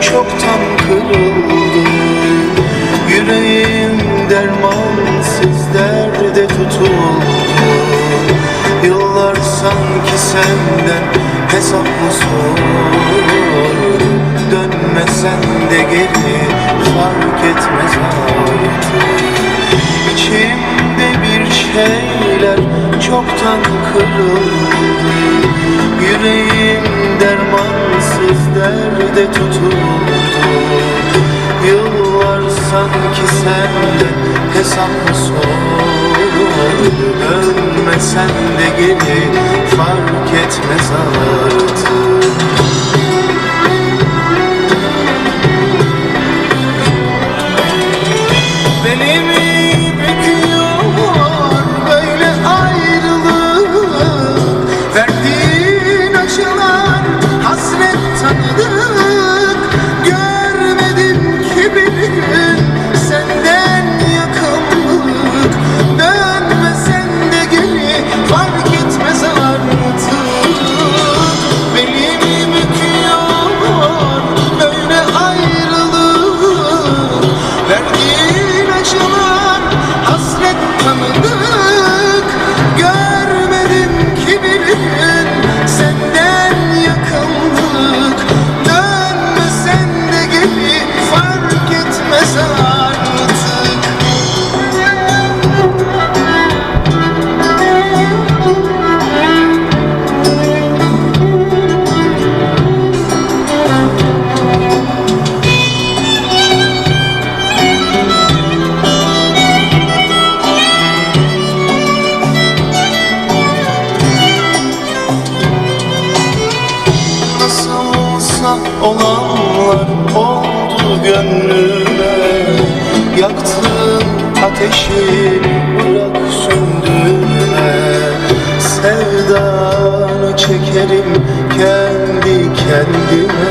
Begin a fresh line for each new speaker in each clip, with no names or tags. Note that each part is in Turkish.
çoktan kırıldı. Yüreğim dermansız derde tutuldu. Yıllar sanki senden hesap mı sordu? Dönmesen de geri fark etmez artık. İçimde bir şeyler çoktan kırıldı derde tutuldu. Yıllar sanki senden hesap mı sordu Dönmesen de geri fark etmez artık Nasılsa olanlar oldu gönlüme. Yaktığın ateşi bırak söndürme Sevdanı çekerim kendi kendime.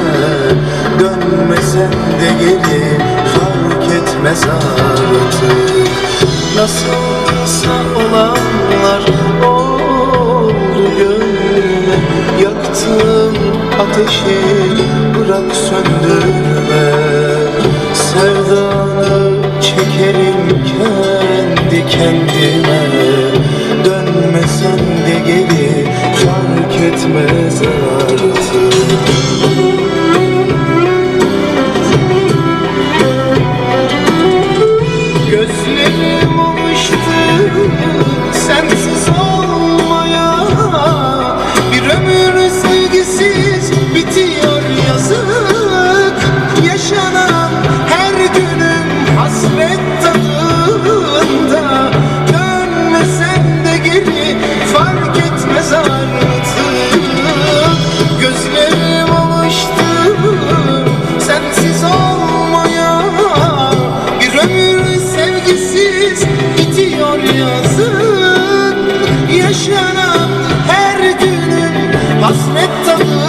Dönmesen de geri fark etmez artık. Nasılsa olanlar oldu gönlüme. Yaktığın ateşi bırak söndürme. Sevdanı çekerim kendi kendime. Dönmesen de geri fark etmez artık. Gözlerim alıştı sensiz Yaşanan her günüm hasret